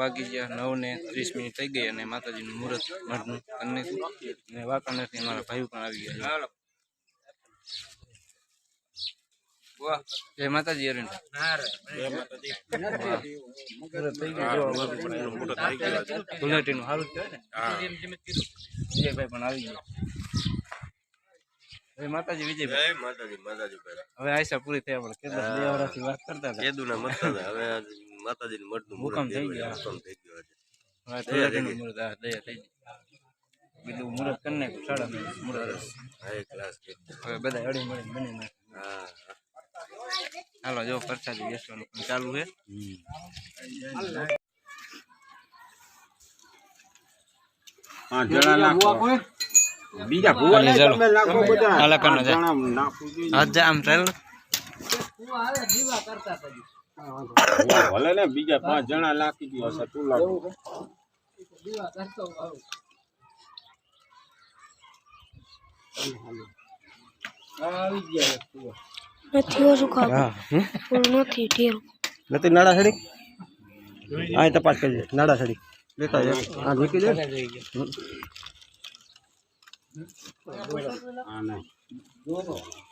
વાગી ગયા નવ ને ત્રીસ મિનિટ થઈ ગઈ અને માતાજીનું મુહૂર્ત મઢનું અને વાંકાનેરથી અમારા ભાઈઓ પણ આવી ગયા જય માતાજી અરવિંદ સારું ને વિજયભાઈ પણ આવી ગયા. હવે માતાજી વિજયભાઈ. માતાજી માતાજી હવે આયસા પૂરી થયા પણ કેટલા બે વર્ષથી વાત કરતા હતા. કેદુના મતતા હવે માતાજીનું હુકમ મુહૂર્ત થઈ ગયું. થઈ ગયો દયા થઈ બીજું મુહૂર્ત કરી નાખ્યું સાડા મુહૂર્ત હાઈ ક્લાસ હવે બધા અડી મળી બની નાખે હા. હાલો જો પ્રસાદી બેસવાનું પણ ચાલુ છે. હા જણા નાખો બીજા ભૂવા તમે નાખો બધા. હાલે, કરનો જા. આમ ચાલ. ભૂવા ભલે ને બીજા પાંચ જણા નાખી દો હશે તું લાગુ નથી ઓછું ખાવું. ફૂલ નથી ઢેરું. નથી નાડા સડી? આ તપાસ કરી નાડા સડી. લેતા જાય આ મૂકી દે હા નહીં. બહુ તો લાગે જે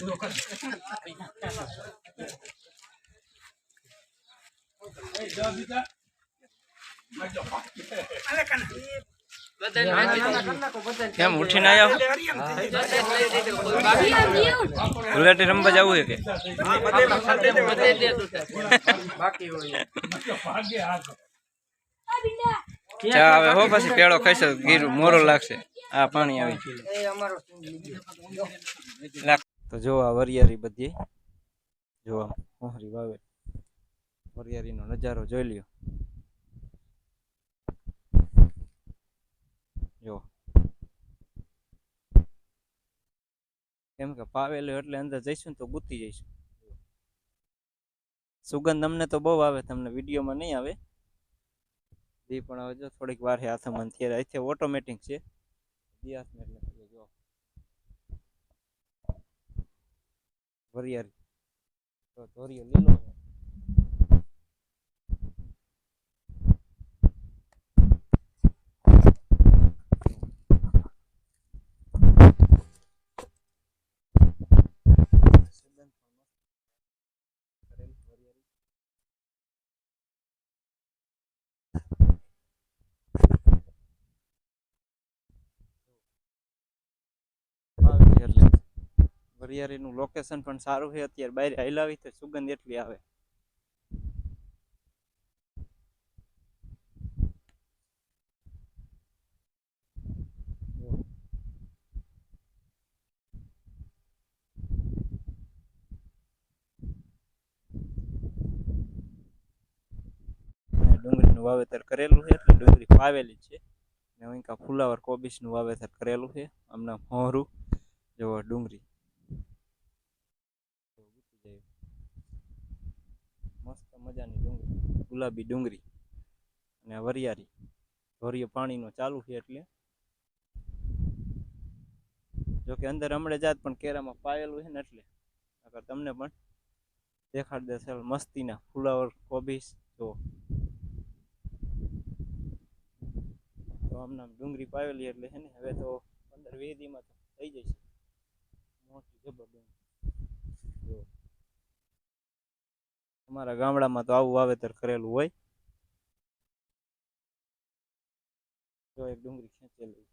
બરોબર? ચાંદલા કરી નાખ. હાલા હાલા કના ઉતાર સારું કાકા કેમ ઉઠીને આવ્યા ગુલાટી રમવા જવું છે કે? ચા આવે હો પછી પેડો ખાઈશે ગીર મોરો લાગશે. આ પાણી આવી તો જો આ વરિયારી બધી. જો આમ મોહરી વાવે. વરિયારીનો નજારો જોઈ લ્યો જો કેમ કે પાવેલું એટલે અંદર જઈશું તો ગુતી જઈશું. સુગંધ અમને તો બહુ આવે, તમને વિડીયોમાં નહીં આવે. દી પણ હવે જો થોડીક વાર હાથમાં થયા અહીંથી ઓટોમેટિક છે. જો વરિયારી તો ધોરિયો લીલો છે. સુગંધ પણ મસ્ત કરેલ વરિયાળી. વાવેલી એટલે વરિયાળીનું લોકેશન પણ સારું છે. અત્યારે બહાર હલાવી તો સુગંધ એટલી આવે. ડુંગળીનું વાવેતર કરેલું છે એટલે ડુંગળી પાવેલી છે. ને અહીં કા ફુલાવર કોબીસનું વાવેતર કરેલું છે. હમણાં મોહરું જો ડુંગળી જો ઉગતી જાય. મસ્ત મજાની ડુંગળી. ગુલાબી ડુંગળી અને વરિયારી ધોરિયો પાણીનો ચાલુ છે એટલે. જોકે અંદર હમણાં જાત પણ કેરામાં પાયેલું છે ને એટલે. અગર તમને પણ દેખાડ દેશે મસ્તીના ફુલાવર કોબીસ જો. તો આમ ડુંગળી પાવેલી એટલે છે ને, હવે તો પંદર વીસ દીમાં થઈ જશે. મોટી જબર ડુંગળી. જો. અમારા ગામડામાં તો આવું વાવેતર કરેલું હોય. જો એક ડુંગળી ખેંચેલી